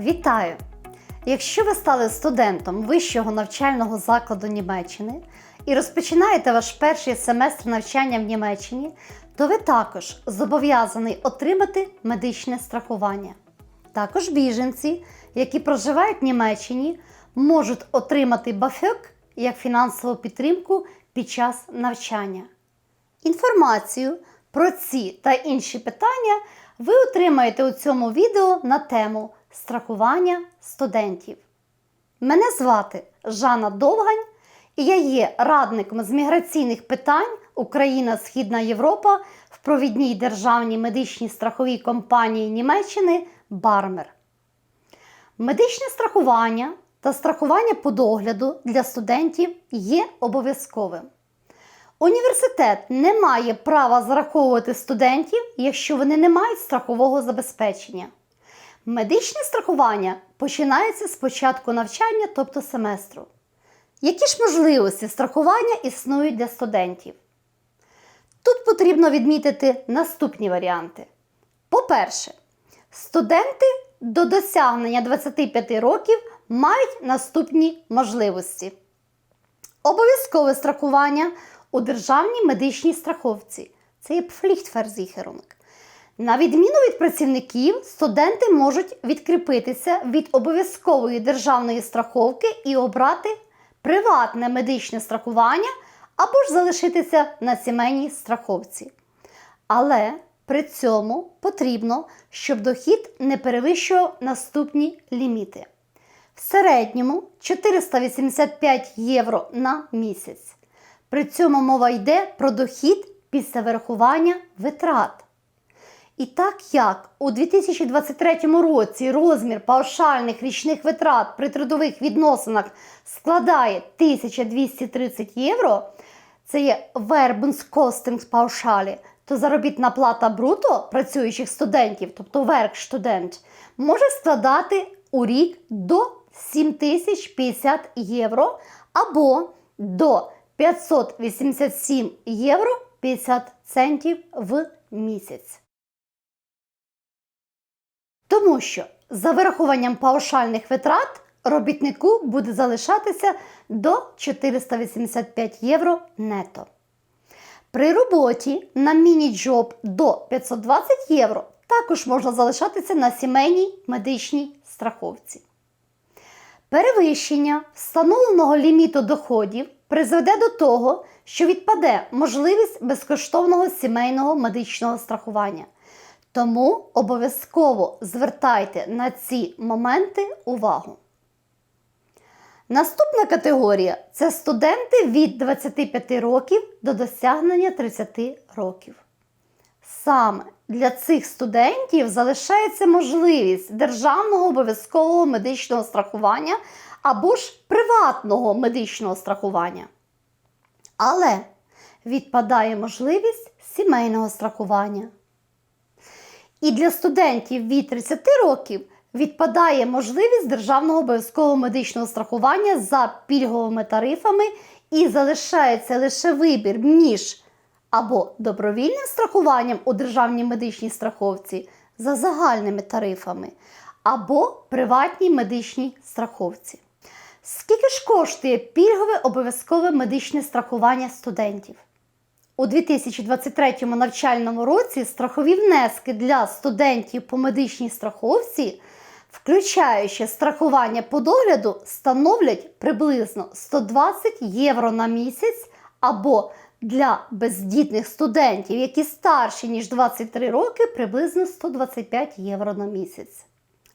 Вітаю! Якщо ви стали студентом вищого навчального закладу Німеччини і розпочинаєте ваш перший семестр навчання в Німеччині, то ви також зобов'язаний отримати медичне страхування. Також біженці, які проживають в Німеччині, можуть отримати бафек як фінансову підтримку під час навчання. Інформацію про ці та інші питання ви отримаєте у цьому відео на тему страхування студентів. Мене звати Жанна Довгань, і я є радником з міграційних питань Україна Східна Європа в провідній державній медичній страховій компанії Німеччини Бармер. Медичне страхування та страхування по догляду для студентів є обов'язковим. Університет не має права зараховувати студентів, якщо вони не мають страхового забезпечення. Медичне страхування починається з початку навчання, тобто семестру. Які ж можливості страхування існують для студентів? Тут потрібно відмітити наступні варіанти. По-перше, студенти до досягнення 25 років мають наступні можливості: обов'язкове страхування у державній медичній страховці. Це є Pflichtversicherung. На відміну від працівників, студенти можуть відкріпитися від обов'язкової державної страховки і обрати приватне медичне страхування або ж залишитися на сімейній страховці. Але при цьому потрібно, щоб дохід не перевищував наступні ліміти. В середньому 485 євро на місяць. При цьому мова йде про дохід після вирахування витрат. І так як у 2023 році розмір паушальних річних витрат при трудових відносинах складає 1230 євро, це є Werbungskostings то заробітна плата бруто працюючих студентів, тобто веркстудент, може складати у рік до 7050 євро або до 587 євро 50 центів в місяць. Тому що за вирахуванням паушальних витрат робітнику буде залишатися до 485 євро нето. При роботі на міні-джоб до 520 євро також можна залишатися на сімейній медичній страховці. Перевищення встановленого ліміту доходів призведе до того, що відпаде можливість безкоштовного сімейного медичного страхування. Тому обов'язково звертайте на ці моменти увагу. Наступна категорія це студенти від 25 років до досягнення 30 років. Саме для цих студентів залишається можливість державного обов'язкового медичного страхування або ж приватного медичного страхування. Але відпадає можливість сімейного страхування. І для студентів від 30 років відпадає можливість державного обов'язкового медичного страхування за пільговими тарифами і залишається лише вибір між або добровільним страхуванням у державній медичній страховці за загальними тарифами, або приватній медичній страховці. Скільки ж коштує пільгове обов'язкове медичне страхування студентів? У 2023 навчальному році страхові внески для студентів по медичній страховці, включаючи страхування по догляду, становлять приблизно 120 євро на місяць або для бездітних студентів, які старші, ніж 23 роки, приблизно 125 євро на місяць.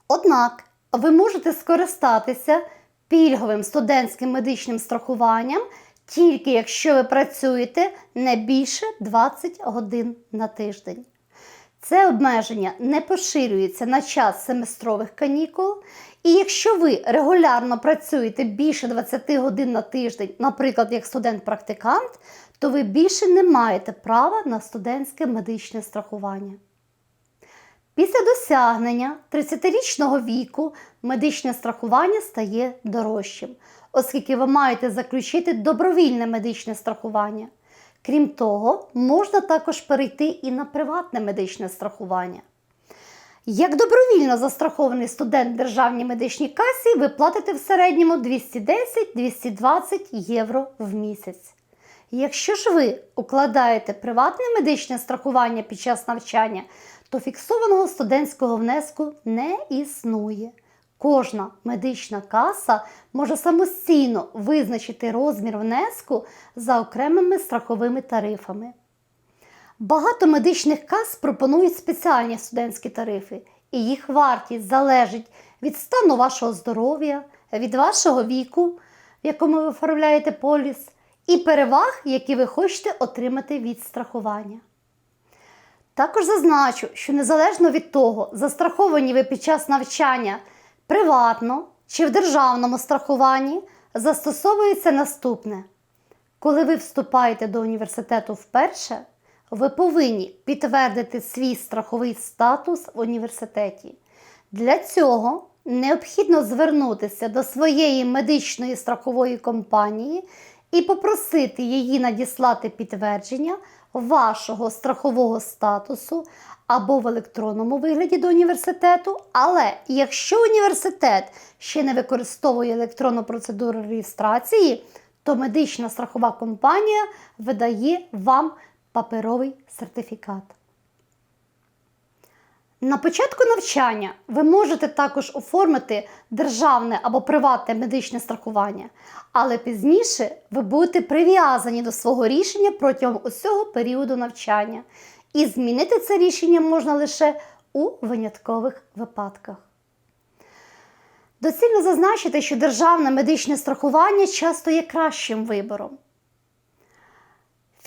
Однак ви можете скористатися пільговим студентським медичним страхуванням тільки якщо ви працюєте не більше 20 годин на тиждень. Це обмеження не поширюється на час семестрових канікул. І якщо ви регулярно працюєте більше 20 годин на тиждень, наприклад, як студент-практикант, то ви більше не маєте права на студентське медичне страхування. Після досягнення 30-річного віку медичне страхування стає дорожчим, оскільки ви маєте заключити добровільне медичне страхування. Крім того, можна також перейти і на приватне медичне страхування. Як добровільно застрахований студент державній медичній касі, ви платите в середньому 210-220 євро в місяць. Якщо ж ви укладаєте приватне медичне страхування під час навчання, то фіксованого студентського внеску не існує. Кожна медична каса може самостійно визначити розмір внеску за окремими страховими тарифами. Багато медичних кас пропонують спеціальні студентські тарифи, і їх вартість залежить від стану вашого здоров'я, від вашого віку, в якому ви оформляєте поліс, і переваг, які ви хочете отримати від страхування. Також зазначу, що незалежно від того, застраховані ви під час навчання приватно чи в державному страхуванні, застосовується наступне. Коли ви вступаєте до університету вперше, ви повинні підтвердити свій страховий статус в університеті. Для цього необхідно звернутися до своєї медичної страхової компанії і попросити її надіслати підтвердження вашого страхового статусу або в електронному вигляді до університету. Але якщо університет ще не використовує електронну процедуру реєстрації, то медична страхова компанія видає вам паперовий сертифікат. На початку навчання ви можете також оформити державне або приватне медичне страхування, але пізніше ви будете прив'язані до свого рішення протягом усього періоду навчання, і змінити це рішення можна лише у виняткових випадках. Доцільно зазначити, що державне медичне страхування часто є кращим вибором.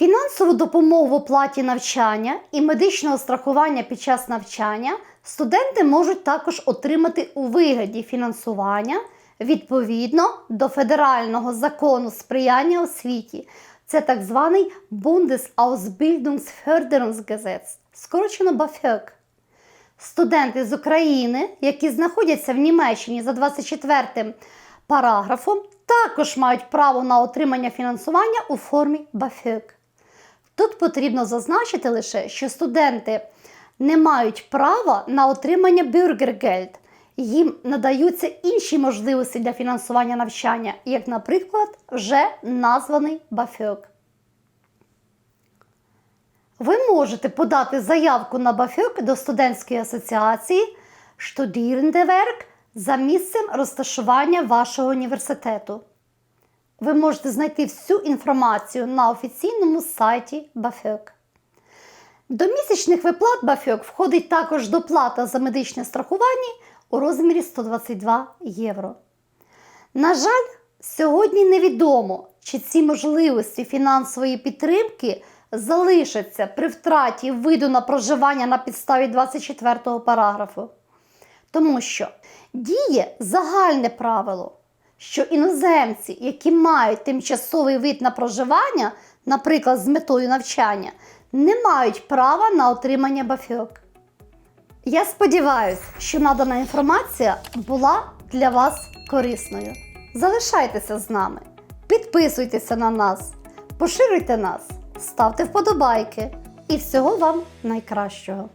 Фінансову допомогу в оплаті навчання і медичного страхування під час навчання студенти можуть також отримати у вигляді фінансування відповідно до федерального закону сприяння освіті. Це так званий Bundesausbildungsförderungsgesetz, скорочено BAföG. Студенти з України, які знаходяться в Німеччині за 24 параграфом, також мають право на отримання фінансування у формі BAföG. Тут потрібно зазначити лише, що студенти не мають права на отримання Bürgergeld. Їм надаються інші можливості для фінансування навчання, як, наприклад, вже названий BAföG. Ви можете подати заявку на BAföG до студентської асоціації Studierendewerk за місцем розташування вашого університету. Ви можете знайти всю інформацію на офіційному сайті BAföG. До місячних виплат BAföG входить також доплата за медичне страхування у розмірі 122 євро. На жаль, сьогодні невідомо, чи ці можливості фінансової підтримки залишаться при втраті виду на проживання на підставі 24 параграфу. Тому що діє загальне правило, що іноземці, які мають тимчасовий вид на проживання, наприклад, з метою навчання, не мають права на отримання бафьок. Я сподіваюся, що надана інформація була для вас корисною. Залишайтеся з нами, підписуйтеся на нас, поширюйте нас, ставте вподобайки і всього вам найкращого!